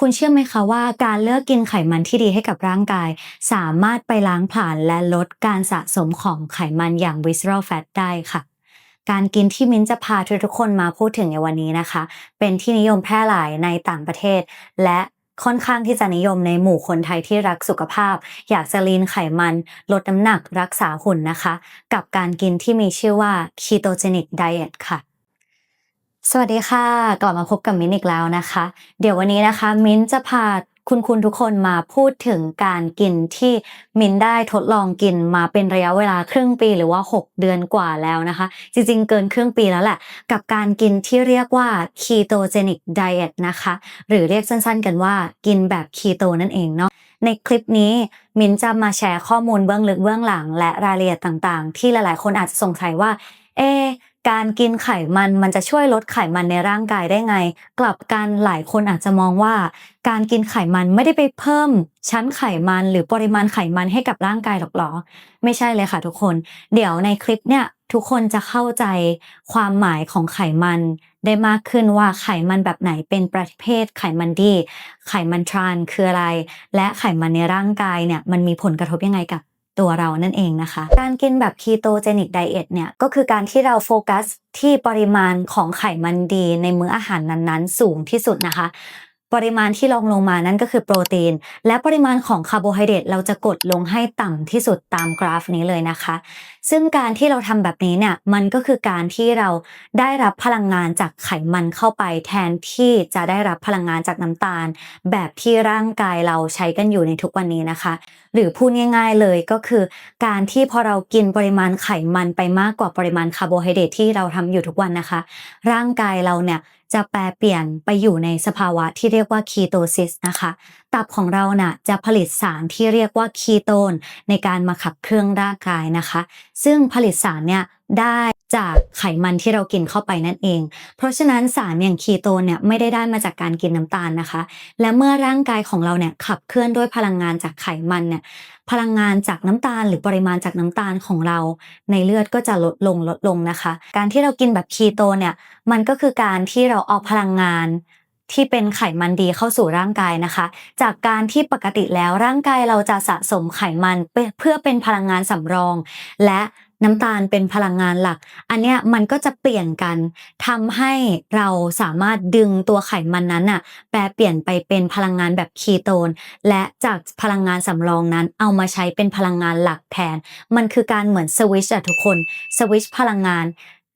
คุณเชื่อไหมคะว่าการเลือกกินไขมันที่ดีให้กับร่างกาย สามารถไปล้างผลาญและลดการสะสมของไขมันอย่าง visceral fat ได้ค่ะ การกินที่มิ้นจะพาทุกๆคนมาพูดถึงในวันนี้นะคะ เป็นที่นิยมแพร่หลายในต่างประเทศ และค่อนข้างที่จะนิยมในหมู่คนไทยที่รักสุขภาพ อยากจะลีนไขมัน ลดน้ำหนักรักษาหุ่นนะคะ กับการกินที่มีชื่อว่า ketogenic diet ค่ะ สวัสดีค่ะ กลับมาพบกับมิ้นอีกแล้วนะคะ เดี๋ยววันนี้นะคะ มิ้นจะพาคุณคุณทุกคนมาพูดถึงการกินที่มิ้นได้ทดลองกินมาเป็นระยะเวลาครึ่งปีหรือว่า 6 เดือนกว่าแล้วนะคะ จริงๆ เกินครึ่งปีแล้วแหละ กับการกินที่เรียกว่า ketogenic diet นะคะ หรือเรียกสั้นๆ กันว่ากินแบบคีโตนั่นเองเนาะในคลิปนี้มิ้นจะมาแชร์ข้อมูลเบื้องลึกเบื้องหลัง และรายละเอียดต่างๆ ที่หลายๆ คนอาจจะสงสัยว่าเอ การกินไขมันมันจะช่วยลดไขมันในร่างกายได้ไง กลับกันหลายคนอาจจะมองว่า การกินไขมันไม่ได้ไปเพิ่ม ชั้นไขมันหรือปริมาณไขมันให้กับร่างกายหรอกหรอ ไม่ใช่เลยค่ะทุกคน เดี๋ยวในคลิปเนี่ยทุกคนจะเข้าใจความหมายของไขมันได้มากขึ้นว่าไขมันแบบไหนเป็นประเภทไขมันดี ไขมันทรานคืออะไร และไขมันในร่างกายเนี่ยมันมีผลกระทบยังไงกับ ตัวเรานั่นเองนะคะ การกินแบบ ketogenic diet เนี่ย ก็คือการที่เราโฟกัสที่ปริมาณของไขมันดีในมื้ออาหารนั้นๆ สูงที่สุดนะคะ ปริมาณที่ลงลงมานั่นก็คือโปรตีน และปริมาณของคาร์โบไฮเดรตเราจะกดลงให้ต่ำที่สุดตามกราฟนี้เลยนะคะ ซึ่งการที่เราทำแบบนี้เนี่ยมันก็คือการที่เราได้รับพลังงานจากไขมันเข้าไป แทนที่จะได้รับพลังงานจากน้ำตาล แบบที่ร่างกายเราใช้กันอยู่ในทุกวันนี้นะคะ หรือพูดง่าย ๆเลยก็คือ การที่พอเรากินปริมาณไขมันไปมากกว่าปริมาณคาร์โบไฮเดรตที่เราทำอยู่ทุกวันนะคะ ร่างกายเราเนี่ย จะแปลเปลี่ยนไปอยู่ในสภาวะที่เรียกว่าคีโตซิสนะคะ ตับของเราน่ะจะผลิตสารที่เรียกว่าคีโตนในการมาขับเครื่องร่างกายนะคะ ซึ่งผลิตสารเนี่ย ได้จากไขมันที่เรากินเข้าไปนั่นเอง เพราะฉะนั้นสารอย่างคีโตนเนี่ยไม่ได้ได้มาจากการกินน้ำตาลนะคะ และเมื่อร่างกายของเราเนี่ยขับเคลื่อนด้วยพลังงานจากไขมันเนี่ยพลังงานจากน้ำตาล หรือปริมาณจากน้ำตาลของเรา ในเลือดก็จะลดลงลดลงนะคะ การที่เรากินแบบคีโตเนี่ยมันก็คือการที่เราเอาพลังงานที่เป็นไขมันดีเข้าสู่ร่างกายนะคะ จากการที่ปกติแล้วร่างกายเราจะสะสมไขมันเพื่อเป็นพลังงานสำรอง และ น้ำตาลเป็นพลังงานหลัก อันเนี้ยมันก็จะเปลี่ยนกันทำให้เราสามารถดึงตัวไขมันนั้นน่ะแปลเปลี่ยนไปเป็นพลังงานแบบคีโตน และจากพลังงานสำรองนั้นเอามาใช้เป็นพลังงานหลักแทน มันคือการเหมือนสวิชอะทุกคนสวิชพลังงาน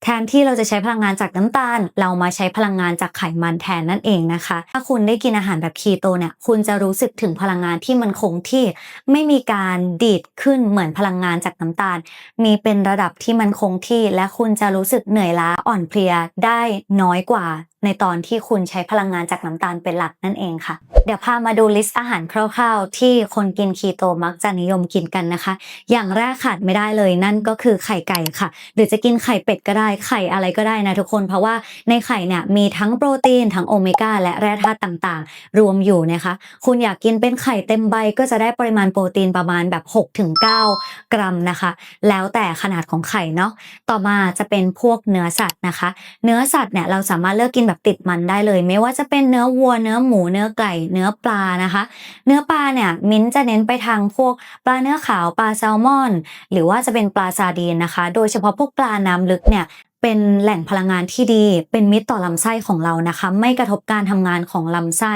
แทนที่เราจะใช้พลังงานจากน้ำตาล เรามาใช้พลังงานจากไขมันแทนนั่นเองนะคะ ถ้าคุณได้กินอาหารแบบคีโตเนี่ย คุณจะรู้สึกถึงพลังงานที่มันคงที่ไม่มีการดีดขึ้นเหมือนพลังงานจากน้ำตาล มีเป็นระดับที่มันคงที่ และคุณจะรู้สึกเหนื่อยล้าอ่อนเพลียได้น้อยกว่า ในตอนที่คุณใช้พลังงานจากน้ำตาลเป็นหลักนั่นเองค่ะ เดี๋ยวพามาดูลิสต์อาหารคร่าวๆ ที่คนกินคีโตมักจะนิยมกินกันนะคะ อย่างแรกขาดไม่ได้เลยนั่นก็คือไข่ไก่ค่ะ หรือจะกินไข่เป็ดก็ได้ไข่อะไรก็ได้นะทุกคนเพราะว่าในไข่เนี่ยมีทั้งโปรตีนทั้งโอเมก้าและแร่ธาตุต่างๆ รวมอยู่นะคะ คุณอยากกินเป็นไข่เต็มใบก็จะได้ปริมาณโปรตีนประมาณแบบ 6-9 กรัมนะคะ แล้วแต่ขนาดของไข่เนาะต่อมาจะเป็นพวกเนื้อสัตว์นะคะ เนื้อสัตว์เนี่ยเราสามารถเลือกกินแบบติดมันได้เลย ไม่ว่าจะเป็นเนื้อวัวเนื้อหมูเนื้อไก่เนื้อปลานะคะ เนื้อปลาเนี่ยมิ้นจะเน้นไปทางพวกปลาเนื้อขาวปลาแซลมอน หรือว่าจะเป็นปลาซาดีนนะคะ โดยเฉพาะพวกปลาน้ำลึกเนี่ย เป็นแหล่งพลังงานที่ดี เป็นมิตรต่อลำไส้ของเรานะคะ ไม่กระทบการทำงานของลำไส้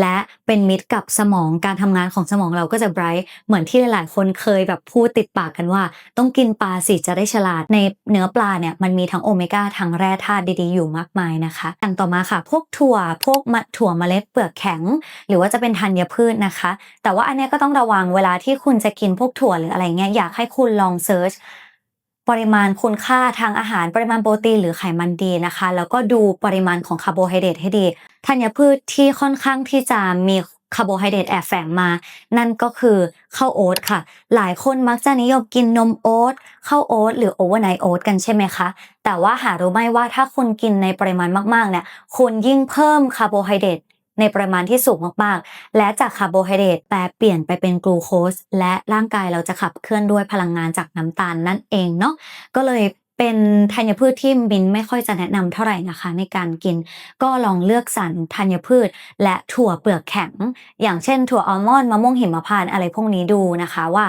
และเป็นมิตรกับสมองการทำงานของสมองเราก็จะไบรท์เหมือนที่หลาย ๆ คนเคยแบบพูดติดปากกันว่า ต้องกินปลาสิจะได้ฉลาดในเนื้อปลาเนี่ยมันมีทั้งโอเมก้าทั้งแร่ธาตุดี ๆ อยู่มากมายนะคะอย่างต่อมาค่ะ พวกถั่วพวกมะถั่วเมล็ดเปลือกแข็ง หรือว่าจะเป็นธัญพืชนะคะ แต่ว่าอันนี้ก็ต้องระวังเวลาที่คุณจะกินพวกถั่วหรืออะไรเงี้ยอยากให้คุณลองเซิร์ช ปริมาณคุณค่าทางอาหาร ปริมาณโปรตีนหรือไขมันดีนะคะ แล้วก็ดูปริมาณของคาร์โบไฮเดรตให้ดีธัญพืชที่ค่อนข้างที่จะมีคาร์โบไฮเดรตแอบแฝงมา นั่นก็คือข้าวโอ๊ตค่ะ หลายคนมักจะนิยมกินนมโอ๊ตข้าวโอ๊ตหรือโอเวอร์ไนท์โอ๊ตกันใช่ไหมคะ แต่ว่าหารู้ไหมว่าถ้าคุณกินในปริมาณมากๆเนี่ยคุณยิ่งเพิ่มคาร์โบไฮเดรต ในปริมาณที่สูงมากๆ และจากคาร์โบไฮเดรตแปลเปลี่ยนไปเป็นกลูโคสและร่างกายเราจะขับเคลื่อนด้วยพลังงานจากน้ำตาลนั่นเองเนาะก็เลยเป็นธัญพืชที่มินไม่ค่อยจะแนะนำเท่าไหร่นะคะ ในการกิน ก็ลองเลือกสรรธัญพืช และถั่วเปลือกแข็ง อย่างเช่น ถั่วอัลมอนด์มะม่วงหิมพานต์อะไรพวกนี้ดูนะคะว่า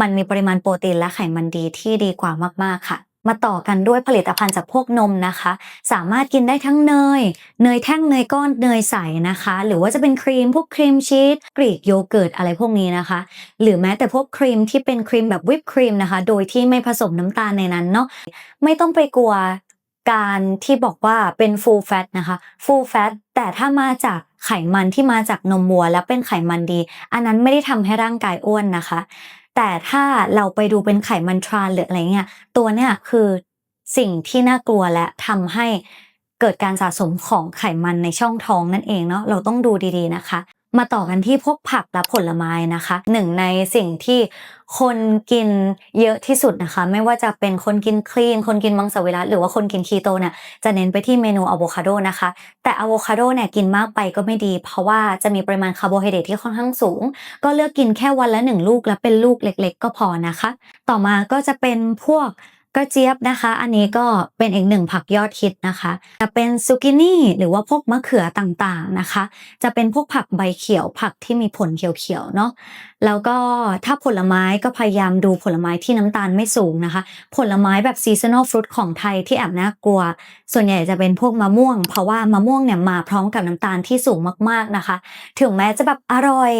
มันมีปริมาณโปรตีนและไขมันดีที่ดีกว่ามาก ๆ ค่ะ มาต่อกันด้วยผลิตภัณฑ์จากพวกนมนะคะ สามารถกินได้ทั้งเนย เนยแท่งเนยก้อนเนยใสนะคะ หรือว่าจะเป็นครีมพวกครีมชีสกรีกโยเกิร์ตอะไรพวกนี้นะคะ หรือแม้แต่พวกครีมที่เป็นครีมแบบวิปครีมนะคะ โดยที่ไม่ผสมน้ำตาลในนั้นเนาะไม่ต้องไปกลัวการที่บอกว่าเป็น full fat นะคะ full fat แต่ถ้ามาจากไขมันที่มาจากนมวัว แล้วเป็นไขมันดี อันนั้นไม่ได้ทำให้ร่างกายอ้วนนะคะ แต่ถ้าเราไปดูเป็นไขมันทรานหรืออะไรเงี้ยตัวเนี้ยคือสิ่งที่น่ากลัวและทำให้เกิดการสะสมของไขมันในช่องท้องนั่นเองเนาะเราต้องดูดีๆนะคะ มาต่อกันที่พวกผักและผลไม้นะคะหนึ่งในสิ่งที่คนกินเยอะที่สุดนะคะ ไม่ว่าจะเป็นคนกินคลีน คนกินมังสวิรัตหรือว่าคนกินคีโตเนี่ยจะเน้นไปที่เมนูอะโวคาโดนะคะ แต่อะโวคาโดเนี่ยกินมากไปก็ไม่ดี เพราะว่าจะมีปริมาณคาร์โบไฮเดรตที่ค่อนข้างสูง ก็เลือกกินแค่วันละหนึ่งลูกและเป็นลูกเล็ก ๆ ก็พอนะคะ ต่อมาก็จะเป็นพวก กระเจี๊ยบนะคะ อันนี้ก็เป็นอีกหนึ่งผักยอดฮิตนะคะจะเป็นซูกินี่หรือว่าพวกมะเขือต่างๆนะคะ จะเป็นพวกผักใบเขียว ผักที่มีผลเขียวๆเนาะแล้วก็ถ้าผลไม้ก็พยายามดูผลไม้ที่น้ำตาลไม่สูงนะคะ ผลไม้แบบซีซันอลฟรุตของไทยที่แอบน่ากลัว ส่วนใหญ่จะเป็นพวกมะม่วง เพราะว่ามะม่วงเนี่ยมาพร้อมกับน้ำตาลที่สูงมากๆนะคะ ถึงแม้จะแบบอร่อย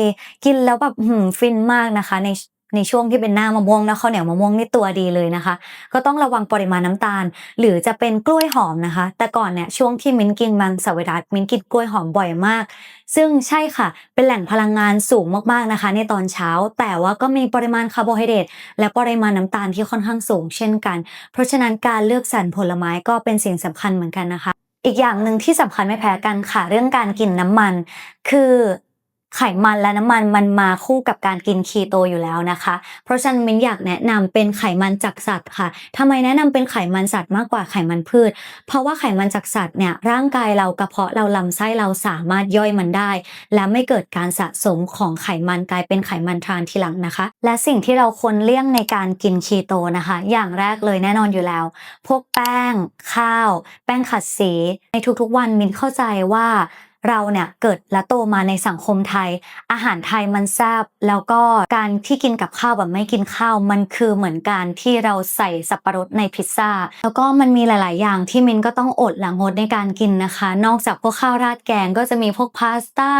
กินแล้วแบบหืมฟินมากนะคะ ใน ในช่วงที่เป็นหน้ามะม่วงนะข้าวเหนียวมะม่วงนี่ตัวดีเลยนะคะ ก็ต้องระวังปริมาณน้ำตาล หรือจะเป็นกล้วยหอมนะคะ แต่ก่อนเนี่ยช่วงที่มิ้นกินมังสวิรัตมิ้นกินกล้วยหอมบ่อยมาก ซึ่งใช่ค่ะ เป็นแหล่งพลังงานสูงมากๆนะคะ ในตอนเช้า แต่ว่าก็มีปริมาณคาร์โบไฮเดรตและปริมาณน้ำตาลที่ค่อนข้างสูงเช่นกัน เพราะฉะนั้นการเลือกสรรผลไม้ก็เป็นสิ่งสำคัญเหมือนกันนะคะอีกอย่างหนึ่งที่สำคัญไม่แพ้กันค่ะ เรื่องการกินน้ำมัน คือ ไขมันและน้ำมันมันมาคู่กับการกินคีโตอยู่แล้วนะคะ เพราะฉะนั้นมิ้นอยากแนะนำเป็นไขมันจากสัตว์ค่ะทำไมแนะนำเป็นไขมันสัตว์มากกว่าไขมันพืช เพราะว่าไขมันจากสัตว์เนี่ยร่างกายเรากระเพาะเราลำไส้เราสามารถย่อยมันได้ และไม่เกิดการสะสมของไขมันกลายเป็นไขมันทรานทีหลังนะคะ และสิ่งที่เราควรเลี่ยงในการกินคีโตนะคะ อย่างแรกเลยแน่นอนอยู่แล้ว พวกแป้ง ข้าว แป้งขัดสีในทุกๆวันมินเข้าใจว่า เราเนี่ยเกิดและโตมาในสังคมไทย อาหารไทยมันแซบแล้วก็การที่กินกับข้าวแบบไม่กินข้าวมันคือเหมือนการที่เราใส่สับปะรดในพิซซ่าแล้วก็มันมีหลาย ๆ อย่างที่มินก็ต้องอดและงดในการกินนะคะ นอกจากพวกข้าวราดแกงก็จะมีพวกพาสต้า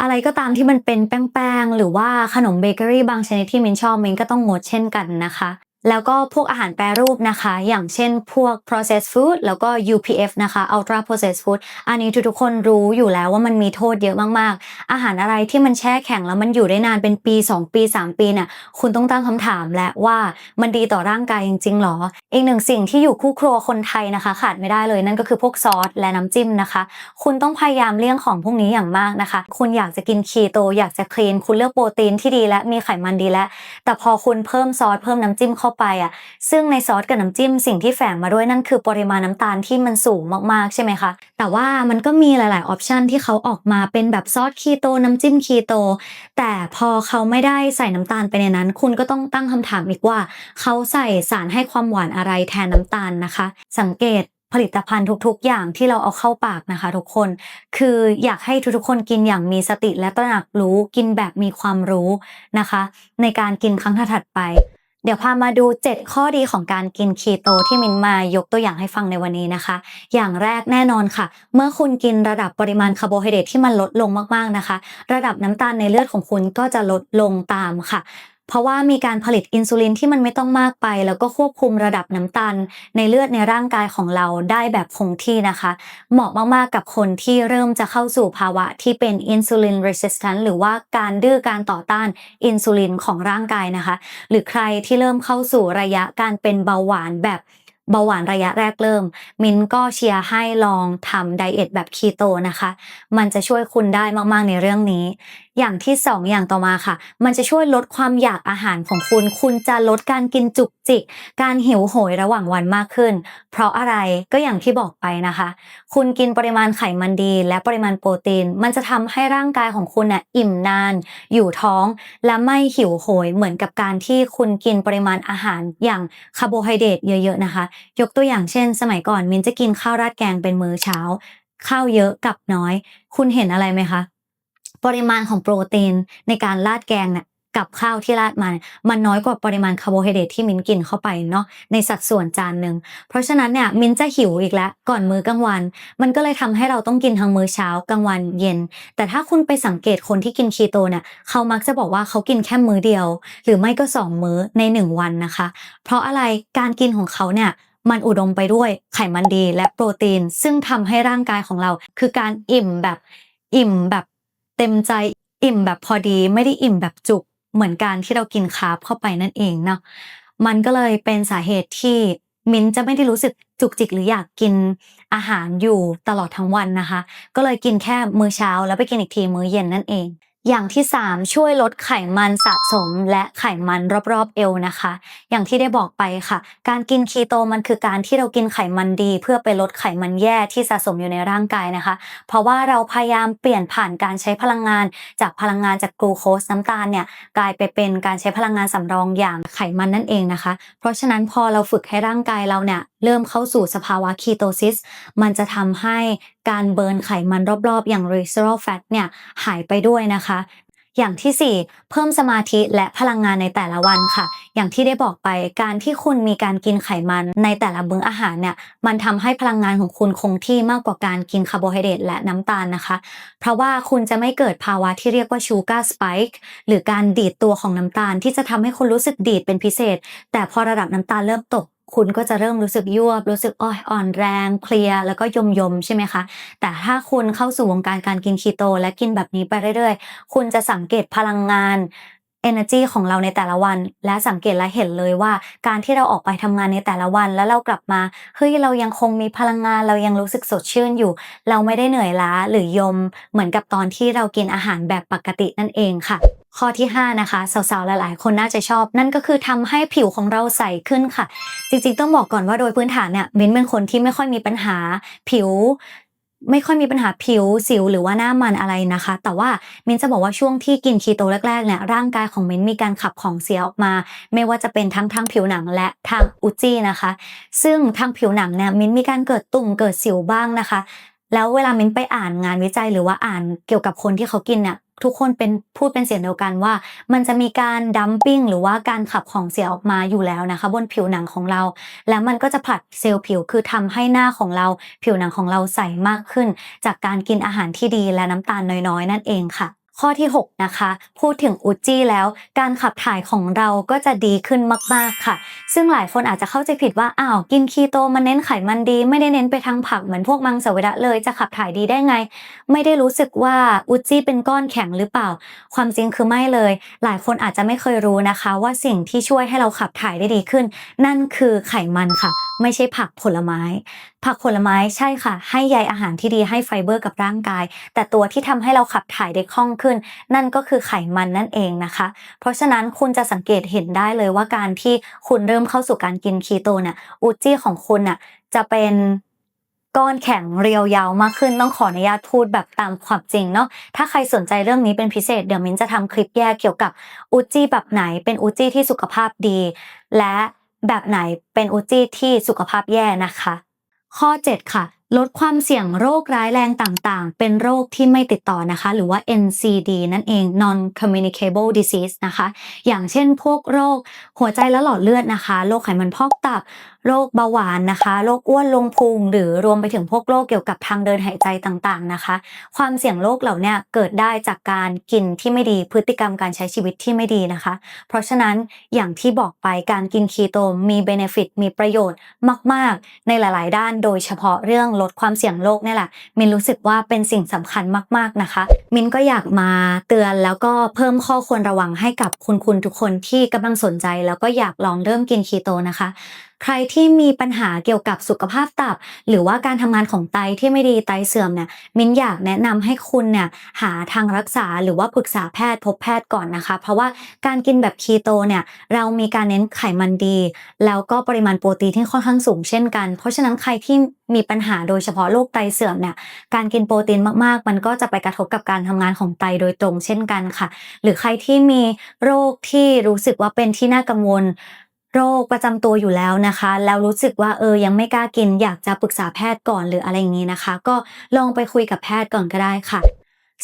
อะไรก็ตามที่มันเป็นแป้งๆหรือว่าขนมเบเกอรี่บางชนิดที่มินชอบมินก็ต้องงดเช่นกันนะคะ แล้วก็พวกอาหารแปรรูปนะคะ อย่างเช่นพวก processed food แล้วก็ UPF นะคะ ultra processed food อันนี้ทุกๆคนรู้อยู่แล้วว่ามันมีโทษเยอะมากๆ อาหารอะไรที่มันแช่แข็งแล้วมันอยู่ได้นานเป็นปี 2 ปี 3 ปีเนี่ยคุณต้องตั้งคำถามและว่ามันดีต่อร่างกายจริงๆหรอ อีกหนึ่งสิ่งที่อยู่คู่ครัวคนไทยนะคะ ขาดไม่ได้เลยนั่นก็คือพวกซอสและน้ำจิ้มนะคะ คุณต้องพยายามเลี่ยงของพวกนี้อย่างมากนะคะ คุณอยากจะกินคีโตอยากจะคลีนคุณเลือกโปรตีนที่ดีและมีไขมันดีแล้วแต่พอคุณเพิ่มซอสเพิ่มน้ำจิ้มเข้าไปอะ ซึ่งในซอสกับน้ำจิ้มสิ่งที่แฝงมาด้วยนั่นคือปริมาณน้ำตาลที่มันสูงมากๆใช่ไหมคะ แต่ว่ามันก็มีหลาย ๆ ออปชันที่เขาออกมาเป็นแบบซอสคีโตน้ำจิ้มคีโต แต่พอเขาไม่ได้ใส่น้ำตาลไปในนั้น คุณก็ต้องตั้งคำถามอีกว่า เขาใส่สารให้ความหวานอะไรแทนน้ำตาลนะคะ สังเกตผลิตภัณฑ์ทุกๆ อย่างที่เราเอาเข้าปากนะคะทุกคน คืออยากให้ทุกๆ คนกินอย่างมีสติและตระหนักรู้กินแบบมีความรู้นะคะ ในการกินครั้งถัดไป เดี๋ยวพามาดู 7 ข้อดีของการกินคีโตที่มินมายกตัวอย่างให้ฟังในวันนี้นะคะ อย่างแรกแน่นอนค่ะ เมื่อคุณกินระดับปริมาณคาร์โบไฮเดรตที่มันลดลงมากๆนะคะ ระดับน้ำตาลในเลือดของคุณก็จะลดลงตามค่ะ เพราะว่ามีการผลิตอินซูลินที่มันไม่ต้องมากไป แล้วก็ควบคุมระดับน้ำตาล ในเลือดในร่างกายของเราได้แบบคงที่นะคะ เหมาะมากๆกับคนที่เริ่มจะเข้าสู่ภาวะที่เป็นอินซูลิน resistant หรือว่าการดื้อการต่อต้านอินซูลินของร่างกายนะคะ หรือใครที่เริ่มเข้าสู่ระยะการเป็นเบาหวานแบบเบาหวานระยะแรกเริ่ม มินก็เชียร์ให้ลองทำไดเอทแบบคีโตนะคะ มันจะช่วยคุณได้มากๆในเรื่องนี้อย่างที่สองอย่างต่อมาค่ะ มันจะช่วยลดความอยากอาหารของคุณ คุณจะลดการกินจุกจิก การหิวโหยระหว่างวันมากขึ้น เพราะอะไรก็อย่างที่บอกไปนะคะ คุณกินปริมาณไขมันดี และปริมาณโปรตีน มันจะทำให้ร่างกายของคุณนี่ยอิ่มนาน อยู่ท้อง และไม่หิวโหยเหมือนกับการที่คุณกินปริมาณอาหารอย่างคาร์โบไฮเดรตเยอะๆนะคะ ยกตัวอย่างเช่น สมัยก่อนมินจะกินข้าวราดแกงเป็นมื้อเช้า ข้าวเยอะกับน้อย คุณเห็นอะไรไหมคะ ปริมาณของโปรตีนในการราดแกงเนี่ยกับข้าวที่ราดมาเนี่ยมันน้อยกว่าปริมาณคาร์โบไฮเดรตที่มิ้นกินเข้าไปเนาะในสัดส่วนจานหนึ่งเพราะฉะนั้นเนี่ยมิ้นจะหิวอีกแล้วก่อนมื้อกลางวัน มันก็เลยทำให้เราต้องกินทั้งมื้อเช้ากลางวันเย็น แต่ถ้าคุณไปสังเกตคนที่กินคีโตเนี่ยเขามักจะบอกว่าเขากินแค่มื้อเดียว หรือไม่ก็สองมื้อในหนึ่งวันนะคะ เพราะอะไรการกินของเขาเนี่ยมันอุดมไปด้วยไขมันดีและโปรตีน ซึ่งทำให้ร่างกายของเรา คือการอิ่มแบบอิ่มแบบ เต็มใจอิ่มแบบพอดีไม่ได้อิ่มแบบจุก เหมือนการที่เรากินคาร์บเข้าไปนั่นเองเนาะมันก็เลยเป็นสาเหตุที่มิ้นจะไม่ได้รู้สึกจุกจิกหรืออยากกินอาหารอยู่ตลอดทั้งวันนะคะ ก็เลยกินแค่มื้อเช้าแล้วไปกินอีกทีมื้อเย็นนั่นเอง อย่างที่ 3 ช่วยลดไขมันสะสมและไขมันรอบๆเอวนะคะ อย่างที่ได้บอกไปค่ะ การกินคีโตมันคือการที่เรากินไขมันดี เพื่อไปลดไขมันแย่ที่สะสมอยู่ในร่างกายนะคะ เพราะว่าเราพยายามเปลี่ยนผ่านการใช้พลังงาน จากพลังงานจากกลูโคสน้ำตาลเนี่ยกลายไปเป็นการใช้พลังงานสำรองอย่างไขมันนั่นเองนะคะ เพราะฉะนั้นพอเราฝึกให้ร่างกายเราเนี่ย เริ่มเข้าสู่สภาวะคีโตซิส มันจะทำให้การเบิร์นไขมันรอบๆ อย่าง visceral fat เนี่ยหายไปด้วยนะคะอย่างที่ 4 เพิ่มสมาธิและพลังงานในแต่ละวันค่ะ อย่างที่ได้บอกไปการที่คุณมีการกินไขมันในแต่ละมื้ออาหารเนี่ยมันทำให้พลังงานของคุณคงที่มากกว่าการกินคาร์โบไฮเดรตและน้ำตาลนะคะ เพราะว่าคุณจะไม่เกิดภาวะที่เรียกว่าชูการ์สปค์หรือการดีดตัวของน้ำตาลที่จะทำให้คุณรู้สึกดีดเป็นพิเศษ แต่พอระดับน้ำตาลเริ่มตก คุณก็จะเริ่มรู้สึกยวบ รู้สึกอ้อยอ่อนแรง เพลีย แล้วก็ยมยมใช่ไหมคะ แต่ถ้าคุณเข้าสู่วงการการกินคีโต และกินแบบนี้ไปเรื่อยๆ คุณจะสังเกตพลังงาน energy ของเราในแต่ละวัน และสังเกตและเห็นเลยว่า การที่เราออกไปทำงานในแต่ละวัน แล้วเรากลับมาเฮ้ยเรายังคงมีพลังงาน เรายังรู้สึกสดชื่นอยู่ เราไม่ได้เหนื่อยล้าหรือยม เหมือนกับตอนที่เรากินอาหารแบบปกตินั่นเองค่ะ ข้อที่ 5 นะคะ สาวๆ หลายๆ คนน่าจะชอบ นั่นก็คือทำให้ผิวของเราใสขึ้นค่ะ จริงๆ ต้องบอกก่อนว่าโดยพื้นฐานเนี่ยมินเป็นคนที่ไม่ค่อยมีปัญหาผิวไม่ค่อยมีปัญหาผิวสิวหรือว่าหน้ามันอะไรนะคะ แต่ว่ามินจะบอกว่าช่วงที่กินคีโตแรกๆเนี่ยร่างกายของมินมีการขับของเสียออกมา ไม่ว่าจะเป็นทั้งทางผิวหนังและทางอุจจีนะคะ ซึ่งทางผิวหนังเนี่ยมินมีการเกิดตุ่มเกิดสิวบ้างนะคะ แล้วเวลามิ้นไปอ่านงานวิจัยหรือว่าอ่านเกี่ยวกับคนที่เขากินเนี่ยทุกคนเป็นพูดเป็นเสียงเดียวกันว่า มันจะมีการดัมปิ้งหรือว่าการขับของเสียออกมาอยู่แล้วนะคะ บนผิวหนังของเรา แล้วมันก็จะผลัดเซลล์ผิวคือทำให้หน้าของเราผิวหนังของเราใสมากขึ้น จากการกินอาหารที่ดีและน้ำตาลน้อยๆ นั่นเองค่ะ ข้อที่ 6 นะคะ พูดถึงอุจจี้แล้ว การขับถ่ายของเราก็จะดีขึ้นมาก ๆ ค่ะ ซึ่งหลายคนอาจจะเข้าใจผิดว่า อ้าว กินคีโตมันเน้นไขมันดี ไม่ได้เน้นไปทางผักเหมือนพวกมังสวิรัตเลย จะขับถ่ายดีได้ไง ไม่ได้รู้สึกว่าอุจจี้เป็นก้อนแข็งหรือเปล่า ความจริงคือไม่เลย หลายคนอาจจะไม่เคยรู้นะคะ ว่าสิ่งที่ช่วยให้เราขับถ่ายได้ดีขึ้น นั่นคือไขมันค่ะไม่ใช่ผักผลไม้ ผักผลไม้ใช่ค่ะ ให้ใยอาหารที่ดีให้ไฟเบอร์กับร่างกาย แต่ตัวที่ทำให้เราขับถ่ายได้คล่องขึ้น นั่นก็คือไขมันนั่นเองนะคะ เพราะฉะนั้นคุณจะสังเกตเห็นได้เลยว่าการที่คุณเริ่มเข้าสู่การกินคีโตเนี่ยอุจจี้ของคุณน่ะจะเป็นก้อนแข็งเรียวยาวมากขึ้นต้องขออนุญาตพูดแบบตามความจริงเนาะถ้าใครสนใจเรื่องนี้เป็นพิเศษเดี๋ยวมิ้นจะทำคลิปแยกเกี่ยวกับอุจจี้แบบไหนเป็นอุจจี้ที่สุขภาพดี และ แบบไหนเป็นอุจจี้ที่สุขภาพแย่นะคะ ข้อ 7 ค่ะ ลดความเสี่ยงโรคร้ายแรงต่างๆ เป็นโรคที่ไม่ติดต่อนะคะ หรือว่า NCD นั่นเอง non communicable disease นะคะ อย่างเช่นพวกโรคหัวใจและหลอดเลือดนะคะ โรคไขมันพอกตับ โรคเบาหวานนะคะโรคอ้วนลงพุงหรือรวมไปถึงพวกโรคเกี่ยวกับทางเดินหายใจต่างๆนะคะ ความเสี่ยงโรคเหล่านี้เกิดได้จากการกินที่ไม่ดีพฤติกรรมการใช้ชีวิตที่ไม่ดีนะคะ เพราะฉะนั้นอย่างที่บอกไปการกินคีโตมีเบเนฟิตมีประโยชน์มาก ๆ ในหลาย ๆ ด้าน โดยเฉพาะเรื่องลดความเสี่ยงโรคนี่แหละมินรู้สึกว่าเป็นสิ่งสำคัญมาก ๆนะคะ มินก็อยากมาเตือนแล้วก็เพิ่มข้อควรระวังให้กับคุณคุณทุกคนที่กำลังสนใจ แล้วก็อยากลองเริ่มกินคีโตนะคะ ใครที่มีปัญหาเกี่ยวกับสุขภาพตับ หรือว่าการทำงานของไตที่ไม่ดีไตเสื่อมเนี่ยมิ้นอยากแนะนำให้คุณเนี่ยหาทางรักษาหรือว่าปรึกษาแพทย์พบแพทย์ก่อนนะคะ เพราะว่าการกินแบบคีโตเนี่ยเรามีการเน้นไขมันดี แล้วก็ปริมาณโปรตีนที่ค่อนข้างสูงเช่นกัน เพราะฉะนั้นใครที่มีปัญหาโดยเฉพาะโรคไตเสื่อมเนี่ยการกินโปรตีนมากๆ มันก็จะไปกระทบกับการทำงานของไตโดยตรงเช่นกันค่ะ หรือใครที่มีโรคที่รู้สึกว่าเป็นที่น่ากังวล โรคประจำตัวอยู่แล้วนะคะ แล้วรู้สึกว่าเออยังไม่กล้ากิน อยากจะปรึกษาแพทย์ก่อนหรืออะไรอย่างนี้นะคะ ก็ลองไปคุยกับแพทย์ก่อนก็ได้ค่ะ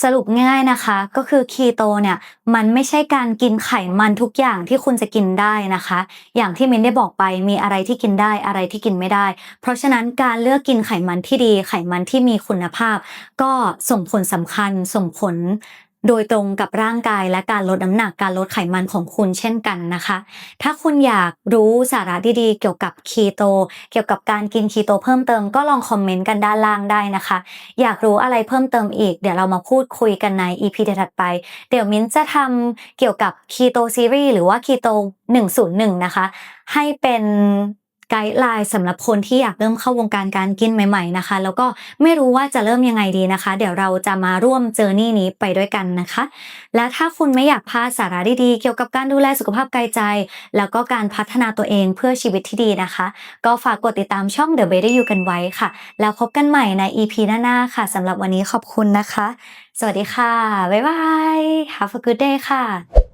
สรุปง่ายๆนะคะก็คือคีโตเนี่ยมันไม่ใช่การกินไขมันทุกอย่างที่คุณจะกินได้นะคะ อย่างที่มินได้บอกไปมีอะไรที่กินได้อะไรที่กินไม่ได้ เพราะฉะนั้นการเลือกกินไขมันที่ดี ไขมันที่มีคุณภาพ ก็ส่งผลสำคัญส่งผล โดยตรงกับร่างกายและการลดน้ำหนักการลดไขมันของคุณเช่นกันนะคะ ถ้าคุณอยากรู้สาระดีๆ เกี่ยวกับคีโต เกี่ยวกับการกินคีโตเพิ่มเติมก็ลองคอมเมนต์กันด้านล่างได้นะคะ อยากรู้อะไรเพิ่มเติมอีก เดี๋ยวเรามาพูดคุยกันใน EP ถัดไป เดี๋ยวมิ้นจะทำเกี่ยวกับคีโตซีรีส์หรือว่าคีโต101 นะคะ ให้เป็น ไกด์ไลน์สำหรับคนที่อยากเริ่มเข้าวงการการกินใหม่ๆนะคะ แล้วก็ไม่รู้ว่าจะเริ่มยังไงดีนะคะ เดี๋ยวเราจะมาร่วมเจอร์นี่นี้ไปด้วยกันนะคะ และถ้าคุณไม่อยากพลาดสาระดีๆเกี่ยวกับการดูแลสุขภาพกายใจ แล้วก็การพัฒนาตัวเองเพื่อชีวิตที่ดีนะคะ ก็ฝากกดติดตามช่อง The Better You กันไว้ค่ะ แล้วพบกันใหม่ใน EP หน้าๆค่ะสำหรับวันนี้ขอบคุณนะคะ สวัสดีค่ะบ๊ายบาย Have a good day ค่ะ